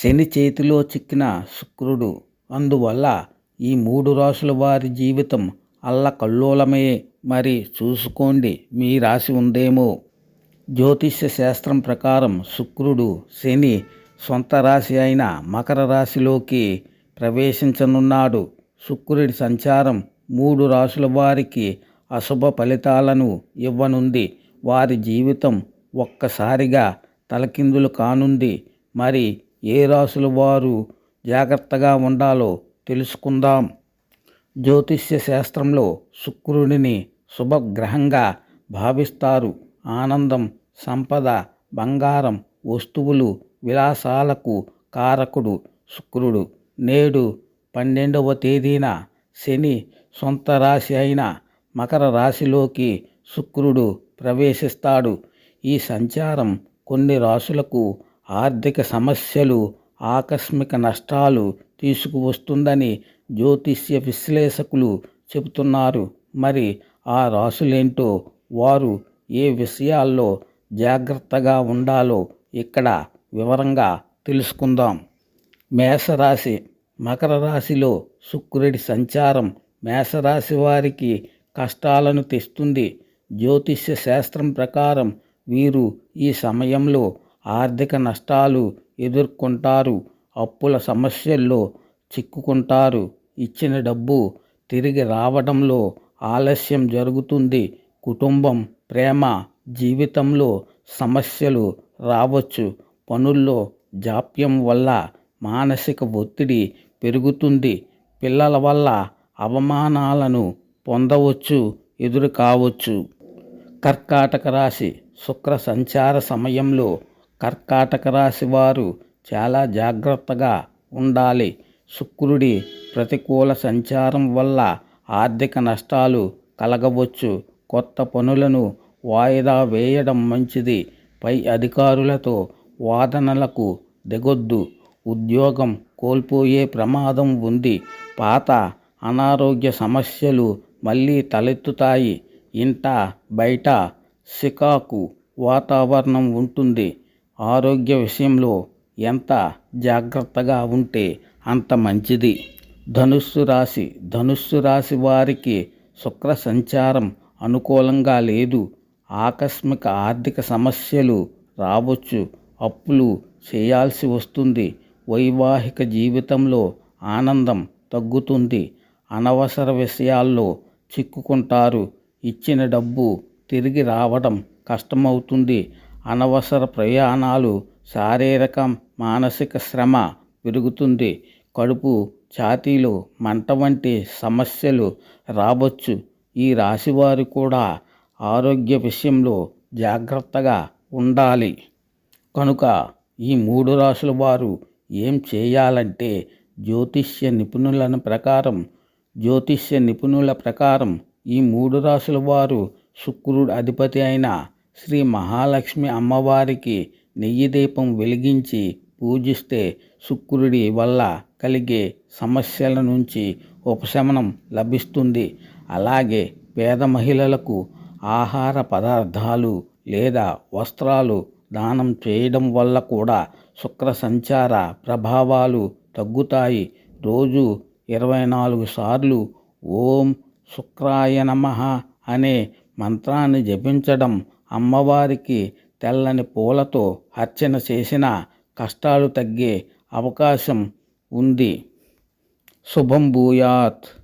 శని చేతిలో చిక్కిన శుక్రుడు అందువల్ల ఈ మూడు రాసుల వారి జీవితం అల్లకల్లోలమే. మరి చూసుకోండి మీ రాశి ఉందేమో. జ్యోతిష్య శాస్త్రం ప్రకారం శుక్రుడు శని సొంత రాశి అయిన మకర రాశిలోకి ప్రవేశించనున్నాడు. శుక్రుడి సంచారం మూడు రాశుల వారికి అశుభ ఫలితాలను ఇవ్వనుంది. వారి జీవితం ఒక్కసారిగా తలకిందులు కానుంది. మరి ఏ రాశులు వారు జాగ్రత్తగా ఉండాలో తెలుసుకుందాం. జ్యోతిష్య శాస్త్రంలో శుక్రుడిని శుభగ్రహంగా భావిస్తారు. ఆనందం సంపద బంగారం వస్తువులు విలాసాలకు కారకుడు శుక్రుడు. నేడు పన్నెండవ తేదీన శని సొంత రాశి అయిన మకర రాశిలోకి శుక్రుడు ప్రవేశిస్తాడు. ఈ సంచారం కొన్ని రాశులకు ఆర్థిక సమస్యలు ఆకస్మిక నష్టాలు తీసుకువస్తుందని జ్యోతిష్య విశ్లేషకులు చెబుతున్నారు. మరి ఆ రాశులేంటో వారు ఏ విషయాల్లో జాగ్రత్తగా ఉండాలో ఇక్కడ వివరంగా తెలుసుకుందాం. మేషరాశి. మకర రాశిలో శుక్రుడి సంచారం మేషరాశి వారికి కష్టాలను తెస్తుంది. జ్యోతిష్య శాస్త్రం ప్రకారం వీరు ఈ సమయంలో ఆర్థిక నష్టాలు ఎదుర్కొంటారు. అప్పుల సమస్యల్లో చిక్కుకుంటారు. ఇచ్చిన డబ్బు తిరిగి రావడంలో ఆలస్యం జరుగుతుంది. కుటుంబం ప్రేమ జీవితంలో సమస్యలు రావచ్చు. పనుల్లో జాప్యం వల్ల మానసిక ఒత్తిడి పెరుగుతుంది. పిల్లల వల్ల అవమానాలను పొందవచ్చు ఎదురు కావచ్చు కర్కాటక రాశి శుక్ర సంచార సమయంలో కర్కాటక రాశి వారు చాలా జాగ్రత్తగా ఉండాలి. శుక్రుడి ప్రతికూల సంచారం వల్ల ఆర్థిక నష్టాలు కలగవచ్చు. కొత్త పనులను వాయిదా వేయడం మంచిది. పై అధికారులతో వాదనలకు దిగొద్దు. ఉద్యోగం కోల్పోయే ప్రమాదం ఉంది. పాత అనారోగ్య సమస్యలు మళ్ళీ తలెత్తుతాయి. ఇంట బయట సికాకు వాతావరణం ఉంటుంది. ఆరోగ్య విషయంలో ఎంత జాగ్రత్తగా ఉంటే అంత మంచిది. ధనుస్సు రాశి ధనుస్సు రాశి వారికి శుక్ర సంచారం అనుకూలంగా లేదు. ఆకస్మిక ఆర్థిక సమస్యలు రావచ్చు అప్పులు చేయాల్సి వస్తుంది. వైవాహిక జీవితంలో ఆనందం తగ్గుతుంది. అనవసర విషయాల్లో చిక్కుకుంటారు. ఇచ్చిన డబ్బు తిరిగి రావడం కష్టమవుతుంది. అనవసర ప్రయాణాలు శారీరక మానసిక శ్రమ పెరుగుతుంది కడుపు ఛాతీలో మంట వంటి సమస్యలు రావచ్చు. ఈ రాశివారు కూడా ఆరోగ్య విషయంలో జాగ్రత్తగా ఉండాలి. కనుక ఈ మూడు రాసుల వారు ఏం చేయాలంటే జ్యోతిష్య నిపుణుల ప్రకారం జ్యోతిష్య నిపుణుల ప్రకారం ఈ మూడు రాసుల వారు శుక్రుడు అధిపతి అయిన శ్రీ మహాలక్ష్మి అమ్మవారికి నెయ్యి దీపం వెలిగించి పూజిస్తే శుక్రుడి వల్ల కలిగే సమస్యల నుంచి ఉపశమనం లభిస్తుంది. అలాగే పేద మహిళలకు ఆహార పదార్థాలు లేదా వస్త్రాలు దానం చేయడం వల్ల కూడా శుక్ర సంచార ప్రభావాలు తగ్గుతాయి. రోజు ఇరవై నాలుగు సార్లు ఓం శుక్రాయ నమ అనే మంత్రాన్ని జపించడం అమ్మవారికి తెల్లని పూలతో అర్చన చేసిన కష్టాలు తగ్గే అవకాశం ఉంది. శుభం భూయాత్.